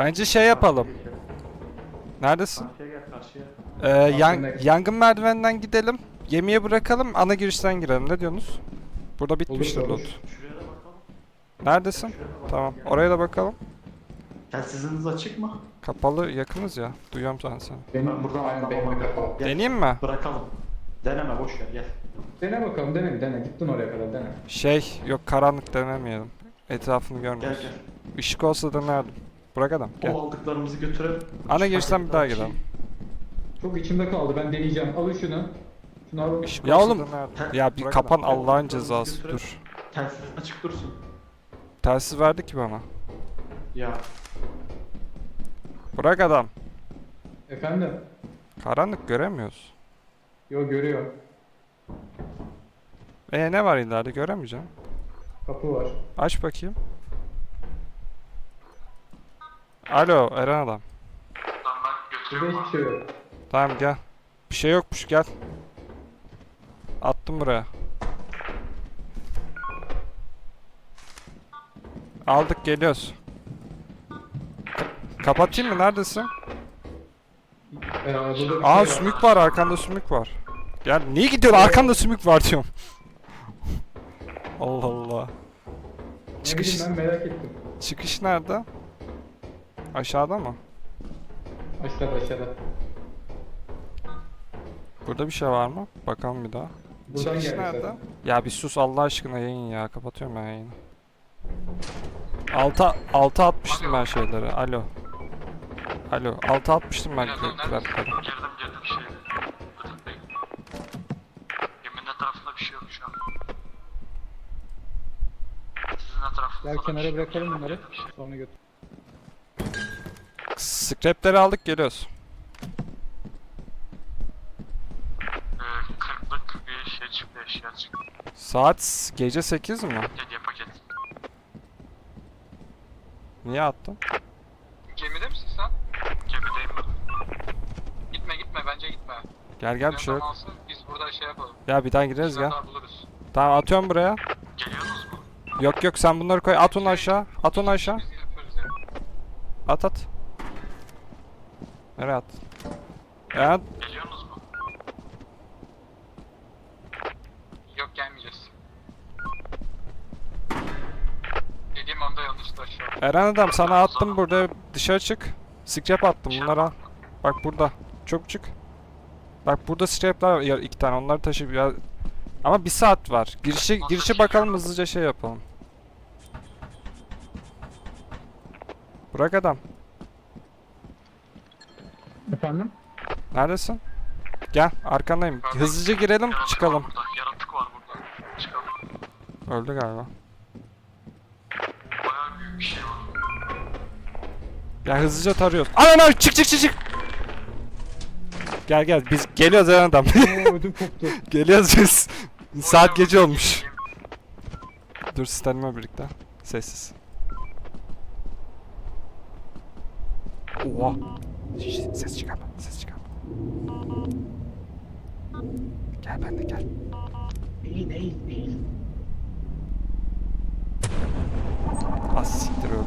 Bence şey yapalım. Neredesin? Karşıya gel karşıya. Ee, yan- yangın merdivenden gidelim. Yemeğe bırakalım. Ana girişten girelim. Ne diyorsunuz? Burada bitmiştir olur. loot. Şuraya da bakalım. Neredesin? Tamam. Gel. Oraya da bakalım. Telsiziniz açık mı? Kapalı yakınız ya. Duyuyorum ben seni. Benim Ben buradan aynen benim kapalı. Gel. Deneyeyim mi? Bırakalım. Deneme boş ver gel. Dene bakalım dene dene. Gittin oraya kadar dene. Şey yok karanlık denemeyelim. Etrafını Gel görmüyoruz. gel. Işık olsa denerdim. Bırak adam. Gel. O aldıklarımızı götürelim. Ana girişten bir daha girelim. Çok içimde kaldı ben deneyeceğim. Alın şunu. Şunu alın. Ya oğlum. Ya bir Bırak kapan adam. Allah'ın cezası. götürelim. Dur. Telsiz açık dursun. Telsiz verdi ki bana. Ya. Bırak adam. Efendim? Karanlık göremiyoruz. Yo görüyor. E ne var ileride göremeyeceğim. Kapı var. Aç bakayım. Alo Eren adam. Hiçbir şey yok. Tamam gel. Bir şey yokmuş gel. Attım buraya. Aldık geliyoruz. Ka- kapatayım mı? Neredesin? Ee, burada bir Aa şey var. sümük var arkanda sümük var. Gel niye gidiyorsun arkanda sümük var diyorum. Allah Allah. Ne Çıkış bileyim ben merak ettim. çıkış nerede? Aşağıda mı? Aşağıda aşağıda. Burada bir şey var mı? Bakalım bir daha. Buradan Çıkış nerede? zaten. Ya bir sus Allah aşkına yayın ya. Kapatıyorum ben yayını. Alta, alta atmıştım ben şeyleri. Alo. Alo. Alta atmıştım ben krepleri. Girdim girdim şey. Yemin etrafında bir şey yok şu an. Sizin etrafınızda Gel kenara şey yok. bırakalım bunları. şey. Sonra götür. Scrapleri aldık geliyoruz. Ee, kırklık bir şey çıktı eşya çıktı. Saat gece 8 mi? Hediye paket. Niye attın? Gemide misin sen? Gemideyim ben. Gitme gitme bence gitme. Gel gel bir şey yok. Alsın, biz burada şey yapalım. Ya bir daha gireriz gel. Buluruz. Tamam atıyorum buraya. Geliyorsunuz mu? Yok yok sen bunları koy. At onu aşağı. At onu aşağı. Biz yapıyoruz. At at. Nereye at? Evet. Geliyorsunuz mu? Yok gelmeyeceğiz. Dediğim anda yanlıştı aşağı. Eren adam sana attım burada dışarı çık. Scrap attım bunları al. Bak burada. Çok çık. Bak burada scrapler var ya iki tane onları taşı biraz. Ama bir saat var. Girişe girişe bakalım hızlıca şey yapalım. Bırak adam. Efendim? Neredesin? Gel arkandayım. Hızlıca girelim Yaratık çıkalım. Var burada. Yaratık var burada. Çıkalım. Öldü galiba. Bayağı büyük bir şey var. Gel hızlıca tarıyoruz. Ana çık çık çık çık. Gel gel biz geliyoruz Eren adam. Oo ödüm koptu. geliyoruz biz. Saat gece olmuş. Dur sistemle birlikte. Sessiz. Oha. Şş, Ses çıkarma. Ses çıkarma. Gel ben de gel. Eğil eğil eğil. Az siktir öldü.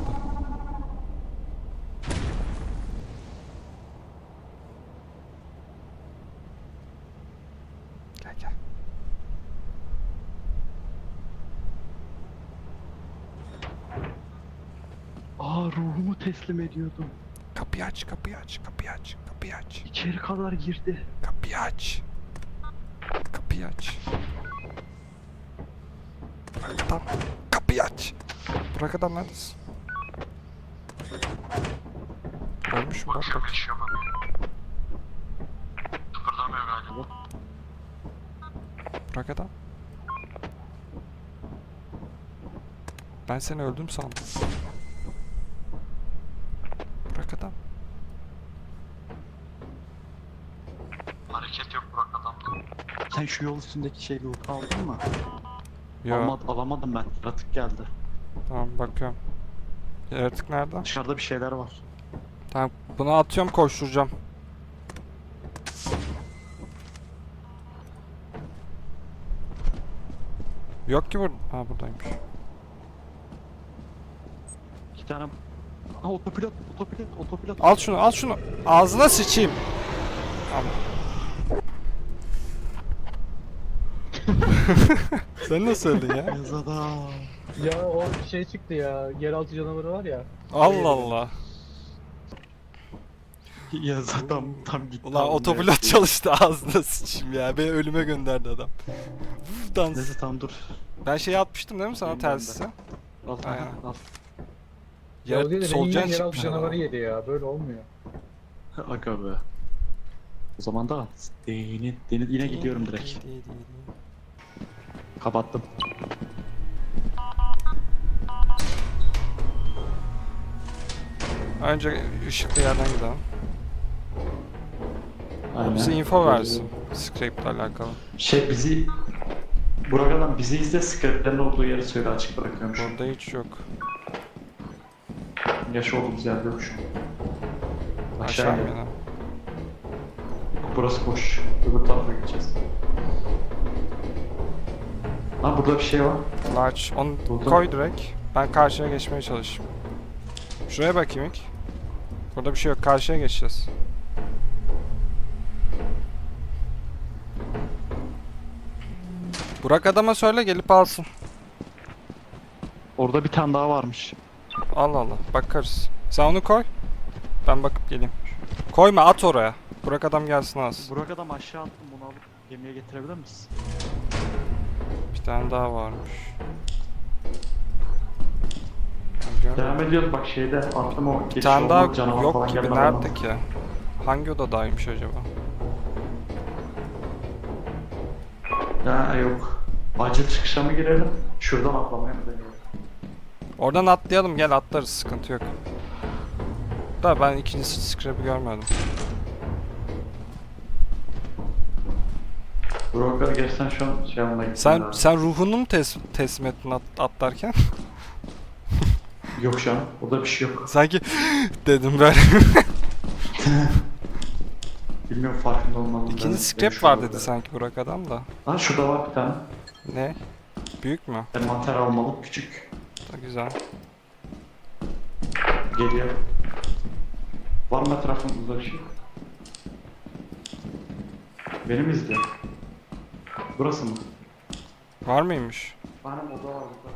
Gel gel. Aa ruhumu teslim ediyordum. Kapıyı aç, kapıyı aç, kapıyı aç, kapıyı aç. İçeri kadar girdi. Kapıyı aç. Kapıyı aç. Bırak adam. Kapıyı aç. Bırak adam neredesin? Ölmüş mü bak bak. Kıpırdamıyor galiba. Bırak adam. Ben seni öldüm sandım. Bırak adam. Hareket yok Burak adamda. Sen şu yol üstündeki şeyi loot aldın mı? Yo. Almadı, alamadım ben. Yaratık geldi. Tamam bakıyorum. Yaratık nerede? Dışarıda bir şeyler var. Tamam bunu atıyorum koşturacağım. Yok ki burada. Ha buradaymış. İki tane Ha otopilot, otopilot, otopilot. Al şunu al şunu. Ağzına sıçayım. Al. Sen nasıl öldün ya? Yaz adam. Ya o şey çıktı ya. Yeraltı canavarı var ya. Allah Allah. Yaz adam tam gitti. Ulan abi, otopilot neyse. çalıştı ağzına sıçayım ya. Beni ölüme gönderdi adam. Uf, Dans. Neyse tamam dur. Ben şeyi atmıştım değil mi sana Bilmiyorum telsizi? Al, Aynen. al. Ya o değil de yiyen yeraltı çıkmış canavarı adam. yedi ya. Böyle olmuyor. Aga be. O zaman da deni, deni yine gidiyorum direkt. Kapattım. Önce ışıklı yerden gidelim. Aynen. Bize info versin. Scrape'le alakalı. Şey bizi Buradan bizi izle scriptlerin olduğu yeri söyle açık an. Burada hiç yok. Yaş olduğumuz yerde yok şu an. Aşağı Aşağı inelim. Burası boş. Öbür tarafa gideceğiz. Lan burada bir şey var. Large. Onu Burada. koy direkt. Ben karşıya geçmeye çalışayım. Şuraya bakayım ilk. Burada bir şey yok. Karşıya geçeceğiz. Burak adama söyle gelip alsın. Orada bir tane daha varmış. Allah Allah. Bakarız. Sen onu koy. Ben bakıp geleyim. Koyma at oraya. Burak adam gelsin alsın. Burak adam aşağı attım bunu alıp gemiye getirebilir misin? Bir tane daha varmış. Devam ediyoruz bak şeyde attım o Bir tane daha yok falan gibi. Nerede olmaz. ki? Hangi odadaymış acaba? Ha yok. Acil çıkışa mı girelim? Şuradan atlamaya mı deneyelim? Oradan atlayalım gel atlarız sıkıntı yok. Da ben ikinci scrap'i görmedim. Burak'a gelsen şu an şey yanına gitsin Sen lazım. sen ruhunu mu tes teslim ettin at atlarken? Yok şu an. Orada bir şey yok. Sanki dedim böyle. Bilmiyorum farkında olmalı. İkinci scrap var dedi sanki Burak adam da. Lan şurada var bir tane. Ne? Büyük mü? Envanter almalı küçük. Da güzel. Geliyor. Var mı etrafımızda bir şey? Beni mi izliyor? Burası mı? Var mıymış? Benim oda var burada.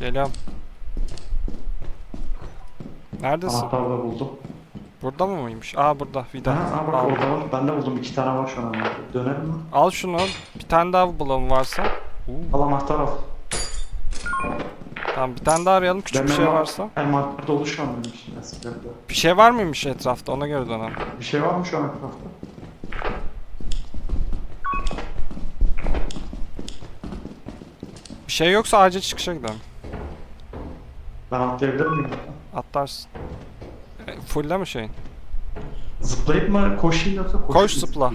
Geliyorum. Neredesin? Anahtarı da buldum. Burada mı mıymış? Aa burada vida. Ha, ha bak Al. orada var. Ben de buldum. iki tane var şu an. Dönelim mi? Al şunu. Bir tane daha bulalım varsa. Uu, Al anahtar al. Tamam bir tane daha arayalım küçük bir şey envan- varsa. Envanter dolu şu an benim için. Eskilerde. Bir şey var mıymış etrafta ona göre dönelim. Bir şey var mı şu an etrafta? Şey yoksa acil çıkışa gidelim. Ben atlayabilir miyim? Atlarsın. E, fulle mi şeyin? Zıplayıp mı koşayım yoksa koşayım Koş zıpla.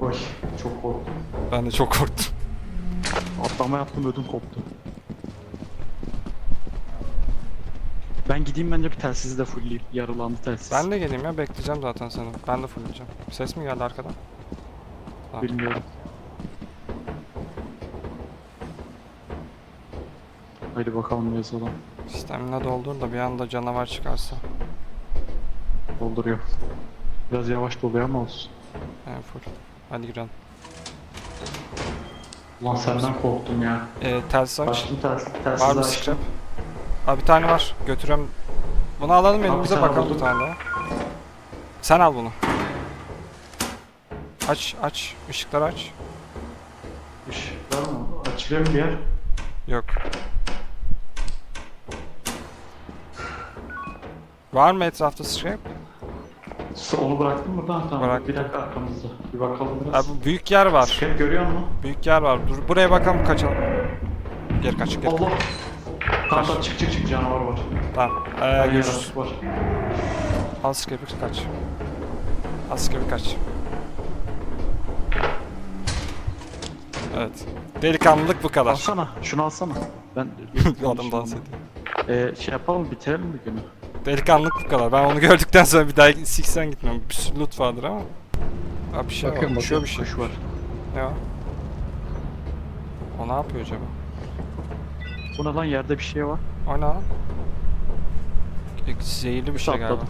Oy çok korktum. Ben de çok korktum. Atlama yaptım ödüm koptu. Ben gideyim bence bir telsizi de fullleyeyim. Yarılandı telsiz. Ben de geleyim ya bekleyeceğim zaten seni. Ben de fulleyeceğim. Ses mi geldi arkadan? Bilmiyorum. Haydi bakalım yazalım. Stamina doldur da bir anda canavar çıkarsa. Dolduruyor. Biraz yavaş doluyor ama olsun. Yani full. Hadi girelim. Ulan senden korktum ya. Ee, telsiz aç. Açtım telsiz. Telsiz Var mı scrap? Aa bir tane var. Götürüyorum. Bunu alalım bir elimize tane bakalım bir tane daha. Sen al bunu. Aç aç. Işıkları aç. Işıklar mı? Açılıyor mu bir yer? Yok. Var mı etrafta scrap? Su- Onu bıraktın mı? Tamam tamam. Bıraktım. Bir dakika arkamızda. Bir bakalım Abi biraz. bu büyük yer var. Scrap görüyor musun? Büyük yer var. Dur buraya bakalım kaçalım. Geri kaç geri. Allah! Tamam Kaç. tamam çık çık çık canavar var. Tamam. Ee, Her görüşürüz. var. Al scrap'i kaç. Al scrap'i kaç. Evet. Delikanlılık bu kadar. Alsana. Şunu alsana. Ben Adam dans ediyor. Ee, şey yapalım bitirelim mi günü? Delikanlılık bu kadar. Ben onu gördükten sonra bir daha siksen gitmem. Bir sürü loot vardır ama. Abi bir şey Bakıyorum, var. Uçuyor bir şey. Kuş var. Ne o? O ne yapıyor acaba? Bu ne lan yerde bir şey var. O ne lan? E, Zehirli bir şey galiba. Atladım.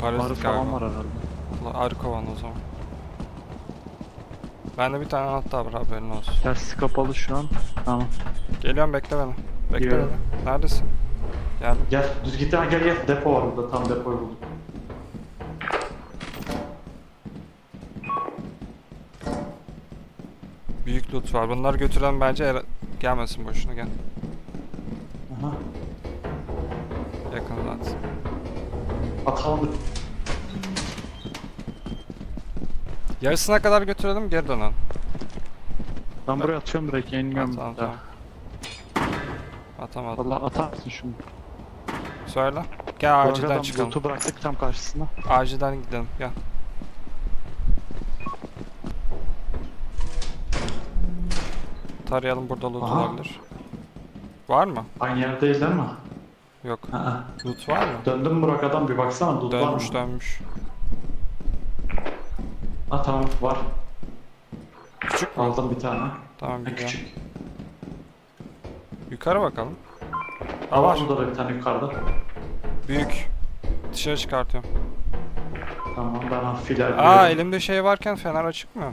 Parazit Barut galiba. falan var herhalde. Arı kovan o zaman. Bende bir tane anahtar var haberin olsun. Tersi kapalı şu an. Tamam. Geliyorum bekle beni. Bekle Geliyorum. beni. Neredesin? Geldim. Gel düz git. Ha, gel gel. Depo var burada. Tam depoyu buldum. Büyük loot var. Bunları götüren bence Era- gelmesin boşuna gel. Aha. Yakın zaten. Atalım. Yarısına kadar götürelim geri dönelim. Ben buraya atıyorum direkt. Yenilmiyorum. Tamam bir tamam. Atamadım. Valla atarsın şunu. Söyle. Gel arkadan çıkalım. Loot'u bıraktık tam karşısına. Acilden gidelim gel. Tarayalım burada loot Aha. olabilir. Var mı? Aynı yerdeyiz değil mi? Yok. Ha. Loot var mı? Döndüm Burak adam bir baksana. Loot var mı? Dönmüş dönmüş. Ha tamam var. Küçük mü? Aldım bir tane. Tamam Ha, gidiyorum. küçük. Yukarı bakalım. Aa, var. Burada da bir tane yukarıda. Büyük. Dışarı çıkartıyorum. Tamam ben hafif ilerliyorum. Aa elimde şey varken fener açık mı?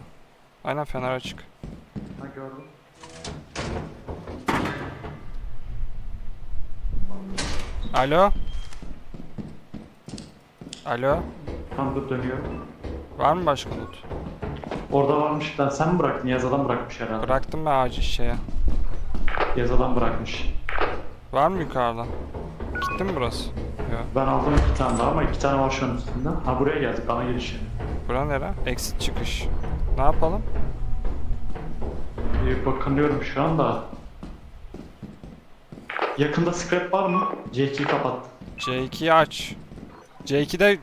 Aynen fener açık. Ha gördüm. Alo? Alo? Tam dur dönüyorum. Var mı başka loot? Orada varmış. Ben sen mi bıraktın? Yazadan bırakmış herhalde. Bıraktım ben acil şeye. Yazadan bırakmış. Var mı yukarıda? Gitti mi burası? Yok. Ben aldım iki tane daha ama iki tane var şu an üstünde. Ha buraya geldik ana girişi. Bura nere? Exit çıkış. Ne yapalım? Bir bakınıyorum şu anda. Yakında scrap var mı? C2'yi kapattım. C2'yi aç. C2'de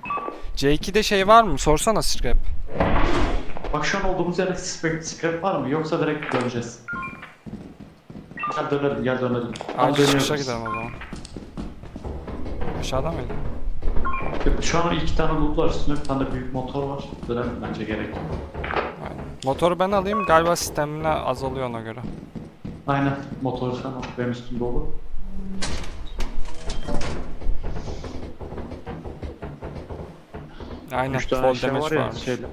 C2'de şey var mı? Sorsana scrap. Bak şu an olduğumuz yerde scrap var mı? Yoksa direkt döneceğiz. Gel dönelim, gel dönelim. Tam Acil çıkışa gidelim o zaman. Aşağıda mıydı? Şu an iki tane loot var üstünde bir tane de büyük motor var. Dönelim bence gerek. Aynen. Motoru ben alayım. Galiba stamina azalıyor ona göre. Aynen motor sen al. Benim üstümde olur. Aynen. Üç tane şey damage var ya varmış. şeyle.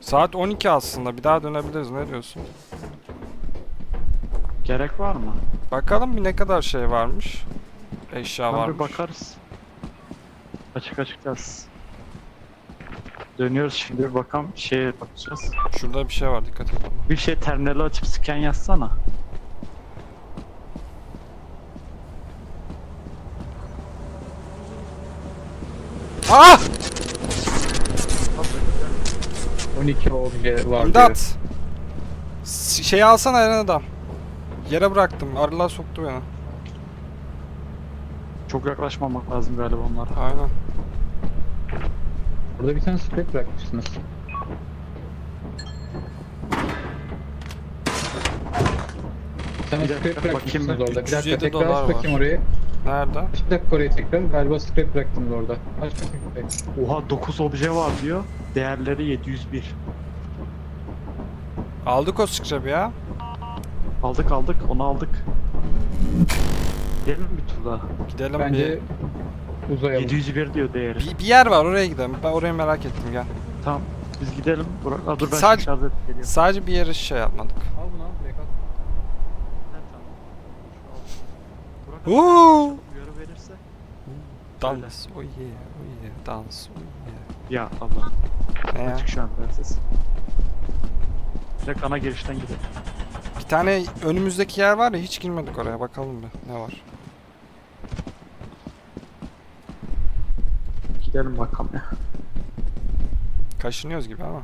Saat 12 aslında. Bir daha dönebiliriz. Ne diyorsun? Gerek var mı? Bakalım bir ne kadar şey varmış. Eşya Tamam, varmış. bir bakarız. Açık açık yaz. Dönüyoruz şimdi bir bakalım şeye bakacağız. Şurada bir şey var dikkat et. Bir şey terminali açıp scan yazsana. Ah! 12 obje var. İmdat! Şeyi alsana Eren adam. Yere bıraktım. Arılar soktu beni. Çok yaklaşmamak lazım galiba onlara. Aynen. Burada bir tane scrap bırakmışsınız. Bir tane Bir dakika, bırakmışsınız bakayım ben. orada. Bir dakika 307 tekrar dolar aç bakayım var. orayı. Nerede? Bir dakika orayı tekrar. Galiba scrap bıraktınız orada. Aç bakayım orayı. Oha 9 obje var diyor. Değerleri 701. Aldık o scrap'i ya. Aldık aldık onu aldık. Gidelim mi bir tur daha? Gidelim Bence uzayalım. 701 diyor değeri. bir, bir, yer var oraya gidelim. Ben orayı merak ettim gel. Tamam biz gidelim. Burak, Aa, dur ben Sadece- şarj edip geliyorum. Sadece bir yere şey yapmadık. Al bunu al direkt al. Burak Uuu! uyarı verirse. Dans. Oh yeah, oh yeah, dans. Oh yeah. Ya Allah. Ne ya? Açık şu an prenses. Direkt ana girişten gidelim. Bir tane önümüzdeki yer var ya hiç girmedik oraya. Bakalım bir ne var. Gidelim bakalım ya. Kaşınıyoruz gibi ama.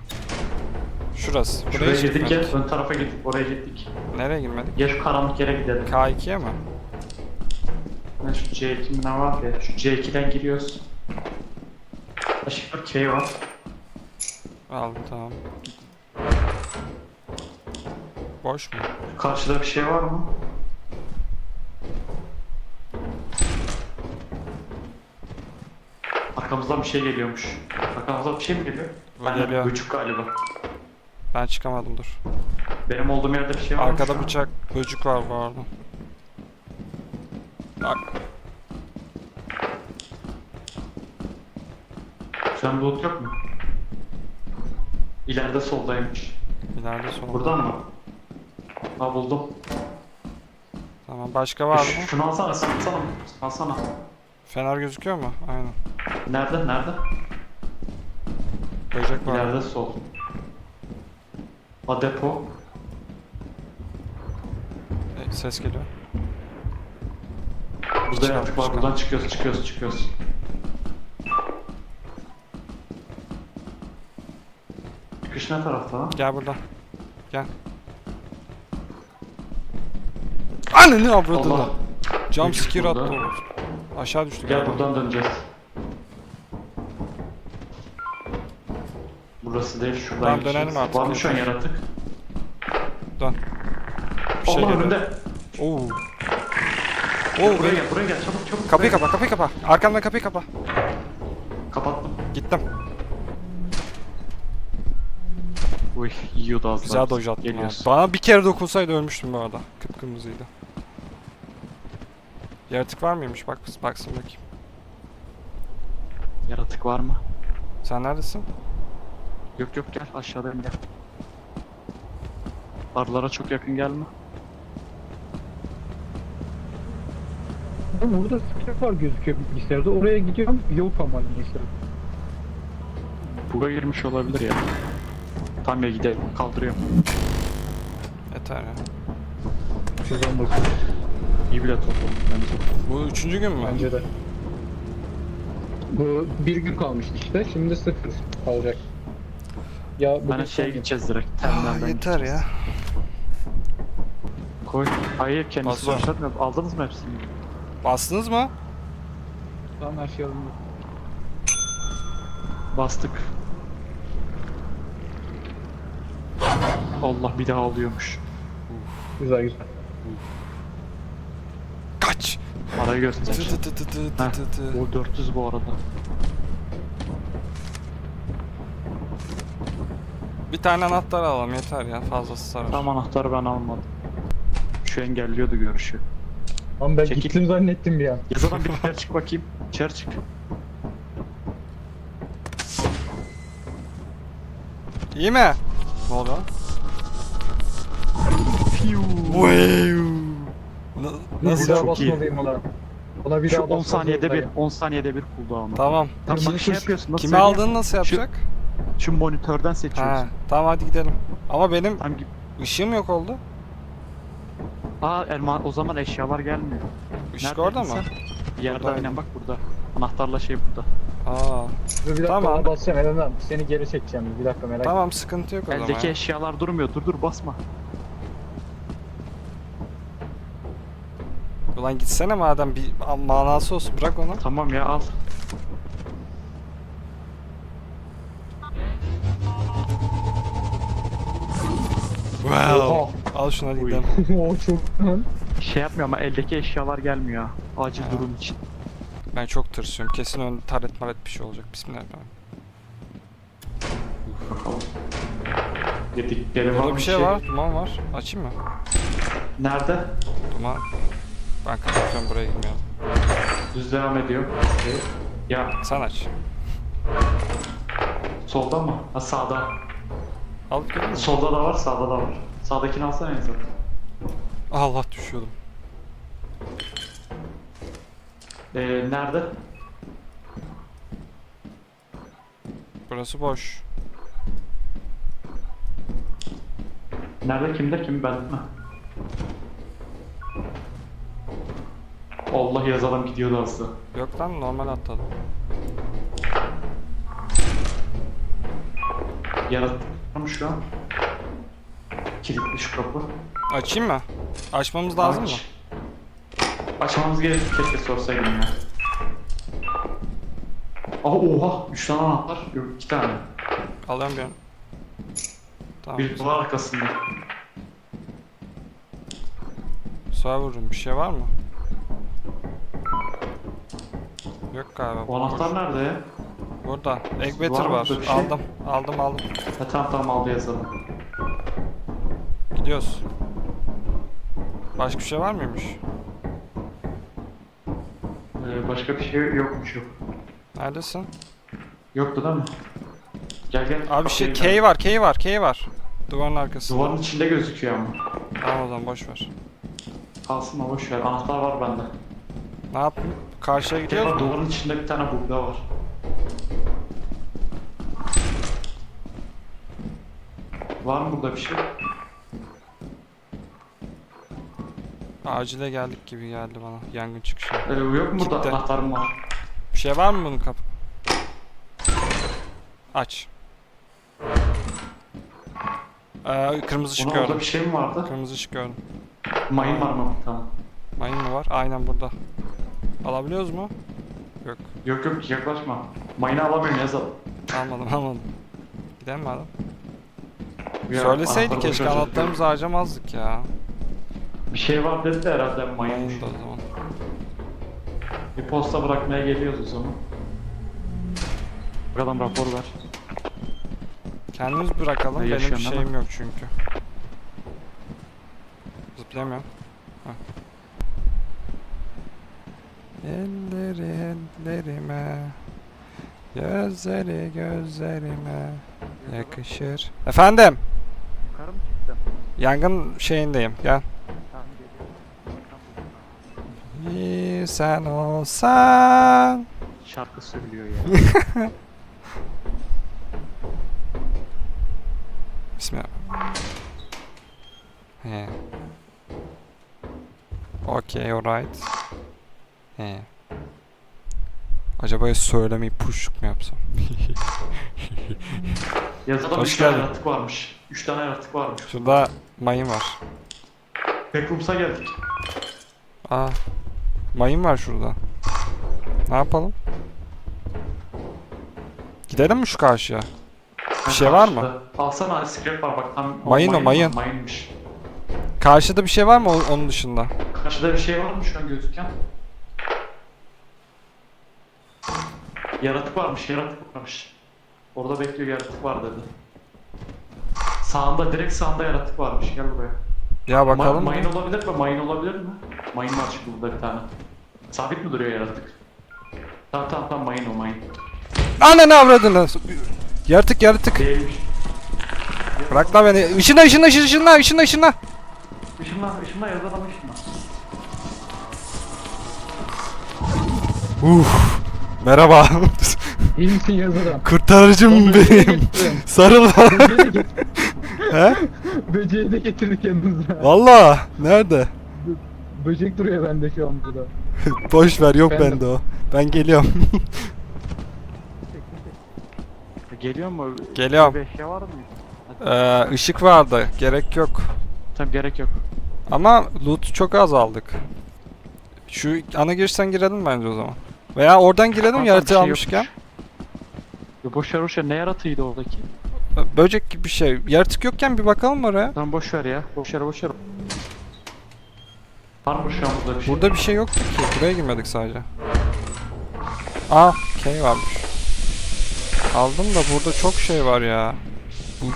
Şurası. Buraya Şuraya hiç gittik ya. Ön tarafa gittik. Oraya gittik. Nereye girmedik? Ya şu karanlık yere gidelim. K2'ye mi? Ben şu C2 mi ne var ya? Şu C2'den giriyoruz. Aşağı K var. Aldım tamam. Boş mu? Karşıda bir şey var mı? Arkamızdan bir şey geliyormuş. Arkamızdan bir şey mi geliyor? Aynen, geliyor. Göçük galiba. Ben çıkamadım dur. Benim olduğum yerde bir şey var mı Arkada an? bıçak, böcük var bu arada. Bak, an loot yok mu? İleride soldaymış. ileride solda. Buradan mı? Ha buldum. Tamam, başka var mı? Ş- Şunu alsana, sen alsana. Alsana. Fener gözüküyor mu? Aynen. Nerede? Nerede? Böcek var. İleride sol. Ha depo. E, ses geliyor. Burada Çıkalım, yaratık var. çıkalım. Buradan çıkıyoruz, çıkıyoruz, çıkıyoruz. Çıkış ne tarafta lan? Gel buradan. Gel. Ananı avradını. Allah. Jump Böcek scare attı burada. Aşağı düştü Gel buradan döneceğiz. Burası değil, şuradan Tamam, gideceğiz. dönelim artık. Var mı şu an yaratık? Dön. Bir şey Allah geliyor. önünde. Oo. Oo, buraya gel, buraya gel. Çabuk çabuk. Kapıyı kapa, kapıyı kapa. Arkamdan kapıyı kapa. Kapattım. Gittim. Uy, yiyordu az Güzel dodge attım. ha. Geliyoruz. Bana bir kere dokunsaydı ölmüştüm bu arada. Kıpkırmızıydı. Yaratık var mıymış? Bak baksın bakayım. Yaratık var mı? Sen neredesin? Yok yok gel aşağıdayım gel. Arılara çok yakın gelme. Ama burada scrap var gözüküyor bilgisayarda. Oraya gidiyorum. Yok ama bilgisayar. Buga girmiş olabilir ya. Tamam ya gidelim kaldırıyorum. Yeter ya. Sezon bakıyor. İyi bile topladım bence. Bu üçüncü gün mü? Bence de. Bu bir gün kalmıştı işte. Şimdi sıfır kalacak. Ya bu Hani şeye gideceğiz direkt. Terminalden Ah, yeter ya. Koy. Hayır kendisi Basıyorum. başlatmıyor. Aldınız mı hepsini? Bastınız mı? Tamam her şey alındı. Bastık. Allah bir daha alıyormuş. Güzel güzel. Parayı göster. Tı tı tı tı tı tı Heh, tı tı. O 400 bu arada. Bir tane anahtar alalım yeter ya fazlası sarar. Tam anahtarı ben almadım. Şu engelliyordu görüşü. Ama ben Çekil. gittim zannettim bir an. Yazadan bir içeri çık bakayım. İçeri çık. İyi mi? Ne oluyor? Wow. Na- Bir Nasıl? daha çok iyi. basmalıyım ona. Ona bir Şu daha 10 basmalıyım saniyede bir, dayı. 10 saniyede bir cooldown'u. Tamam. Tamam Şimdi bak şey yapıyorsun. Nasıl Kimi söyleyeyim? aldığını nasıl yapacak? Şu monitörden Ha, seçiyorsun. tamam hadi gidelim. Ama benim Tam gibi. ışığım yok oldu. Aa elma o zaman eşyalar gelmiyor. Işık Neredeydin orada mı? sen? Bir yerde Buradaydım. aynen bak burada. Anahtarla şey burada. Aa, Dur bir dakika Tamam. ona basacağım en azından seni geri çekeceğim bir dakika merak etme. tamam sıkıntı yok o zaman. Eldeki ya. eşyalar durmuyor. Dur dur basma. Ulan gitsene madem bir manası olsun bırak onu. Tamam ya al. Wow. Al şunu hadi Uy. gidelim. o çok lan. Şey yapmıyor ama eldeki eşyalar gelmiyor. Acil Ha. durum için. Ben çok tırsıyorum. Kesin önde taret maret bir şey olacak. Bismillahirrahmanirrahim. Bakalım. Yedik. Geri Burada bir şey var. Duman var. Açayım mı? Nerede? Duman. Ben kapatıyorum buraya girmiyorum. Düz devam ediyor. Ya Sen aç. solda mı? Ha sağda. Al görüyor musun? Solda da var, sağda da var. Sağdakini alsana en azından. Allah düşüyordum. Ee, nerede? Burası boş. Nerede? Kimde? Kim? Ben mi? Allah yazalım gidiyordu aslında. Yok lan normal atladım. Mı şu an? Kilitli şu kapı. Açayım mı? Açmamız lazım mı? Aç. Açmamız gerekir. Keşke sorsaydım ya. Aa oha! 3 tane anahtar. Yok 2 tane. Alıyorum bir. Tamam. Bir duvar arkasında. Vururum. Bir şey var mı? Yok galiba. O anahtar nerede ya? Burada. Egg Var mı var. bir şey? Aldım. Aldım aldım. Ha tamam tamam aldı yazalım. Gidiyoruz. Başka bir şey var mıymış? Ee, başka bir şey yokmuş yok. Neredesin? Yoktu değil mi? Gel gel. Abi şey. K var, K var, K var. Duvarın arkasında. Duvarın içinde gözüküyor ama. Tamam o zaman boş ver. Kalsın da boş ver. Anahtar var bende. Ne yapayım? Karşıya gidiyoruz mu? duvarın içinde bir tane bugda var. Var mı burada bir şey? Acile geldik gibi geldi bana. Yangın çıkışı. Ee, yok mu burada anahtarım var? Bir şey var mı bunun kapı? Aç. Ee, kırmızı ışık Ona orada gördüm. bir şey mi vardı? Kırmızı ışık gördüm. Mayın var mı? Tamam. Mayın mı var? Aynen burada. Alabiliyoruz mu? Yok. Yok yok yaklaşma. Mayını alamıyorum yazalım. Almadım almadım. Gidelim mi adam? Ya, Söyleseydik anahtarı keşke boşver. anahtarımızı harcamazdık ya. Bir şey var dedi de herhalde mayın. Da o zaman. Bir posta bırakmaya geliyoruz o zaman. Bakalım rapor ver. Kendimiz bırakalım. Benim yaşıyorsun ama? şeyim yok çünkü. Zıplayamıyorum. Heh. Elleri ellerime Gözleri gözlerime Yakışır. Efendim? Yukarı mı çıktın? Yangın şeyindeyim gel. Tamam geliyorum. İyi sen olsan. Şarkı söylüyor ya. Bismillah. He. Okay alright He Acaba söylemeyi push'luk mu yapsam? Yazıda Hoş 3 tane geldin. yaratık varmış. 3 tane yaratık varmış. Şurada mayın var. Backrooms'a geldik. Aa. Mayın var şurada. Ne yapalım? Gidelim mi şu karşıya? Bir şey var mı? Alsana hani scrap var bak tam. Mayın o, mayın. Mayınmış. Karşıda bir şey var mı o- onun dışında? Karşıda bir şey var mı şu an gözüken? Yaratık varmış, yaratık varmış. Orada bekliyor yaratık var dedi. Sağında, direkt sağında yaratık varmış. Gel buraya. Ya bakalım. Ma- mayın olabilir mi? Mayın olabilir mi? Mayın var çünkü burada bir tane. Sabit mi duruyor yaratık? Tamam tamam tamam mayın o mayın. Ananı avradını. Yaratık yaratık. Değilmiş. Bırak lan beni. Işınla ışınla ışınla ışınla ışınla ışınla. Işınla, ışınla adamı ışınla. Uf. Merhaba. İyi misin yazıdan? Kurtarıcım benim. Sarıl bana. Böceği de, get- He? böceği de getirdik yanınıza. Valla. Nerede? Böcek duruyor bende şu an burada. Boş ver yok Efendim? bende o. Ben geliyorum. Geliyor mu? Geliyorum. Bir eşya var mı? Ee, ışık vardı. Gerek yok. Tamam gerek yok. Ama loot çok az aldık. Şu ana girişten girelim bence o zaman. Veya oradan girelim yaratığı bir şey almışken. yokmuş. Ya boş ver boş ver ne yaratığıydı oradaki? Böcek gibi bir şey. Yaratık yokken bir bakalım oraya. Tamam boş ver ya. Boş ver boş ver. Var mı şu an burada bir şey? Burada bir şey yoktu ki. Buraya girmedik sadece. Aa, K varmış. Aldım da burada çok şey var ya. Bu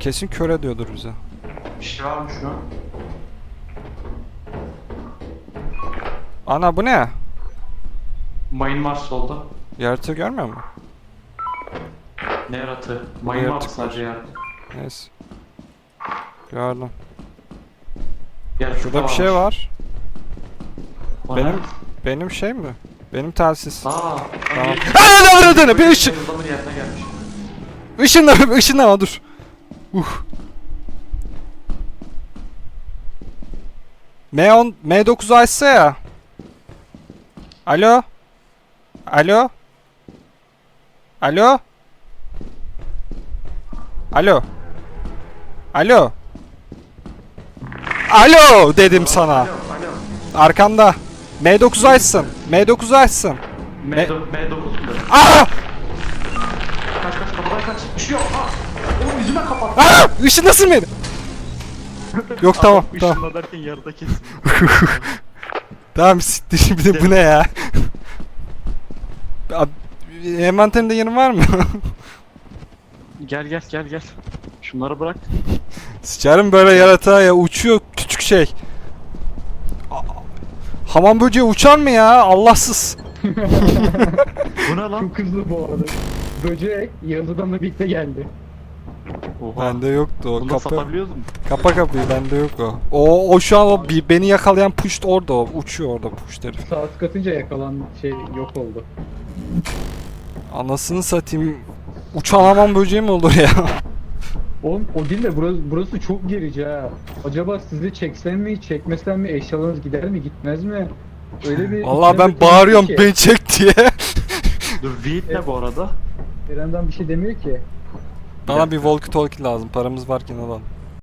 kesin kör ediyordur bize. Bir şey var mı şu an? Ana bu ne? Mayın var solda. Yaratığı görmüyor musun? Ne yaratığı? Mayın var yaratık sadece yaratık. Neyse. Gördüm. Yaratık Şurada da bir şey var. O Benim ne? benim şey mi? Benim telsiz. Aa. Tamam. Ne avradını? Bir ışık. Adamın yerine gelmiş. Işınlama, ışınlama dur. Uh. M10, M9'u açsa ya. Alo? Alo? Alo? Alo? Alo? Alo dedim sana. Arkanda. M9'u açsın. M9'u açsın. M9 M9 mu? Aa! Kaç kaç kapıdan kaç. Bir şey yok. Aa. Oğlum yüzüme kapat. Aa! Işınlasın beni. Yok tamam tamam. Işınla derken yarıda kesin. Tamam siktir şimdi bu ne ya? Envanterinde yanım var mı? Gel gel gel gel. Şunları bırak. Sıçarım böyle yaratığa ya uçuyor küçük şey. A- Hamam böceği uçar mı ya? Allahsız. Bu ne lan? Çok hızlı bu arada. Böcek Yağız adamla birlikte geldi. Oha. Bende yoktu o. Bunu da Kapı, satabiliyoruz mu? kapa kapıyı bende yok o. O, o şu an o bir- beni yakalayan puşt orada o. Uçuyor orada puşt herif. Saat katınca yakalan şey yok oldu. Anasını satayım. Uçan hamam böceği mi olur ya? Oğlum o değil de burası, burası çok gerici ha. Acaba sizi çeksem mi çekmesem mi eşyalarınız gider mi gitmez mi? Öyle bir... Vallahi ben bağırıyorum ki, beni çek diye. Dur Vít ne bu arada? Eren'den bir şey demiyor ki. Bana bir walkie talkie lazım. Paramız varken alalım.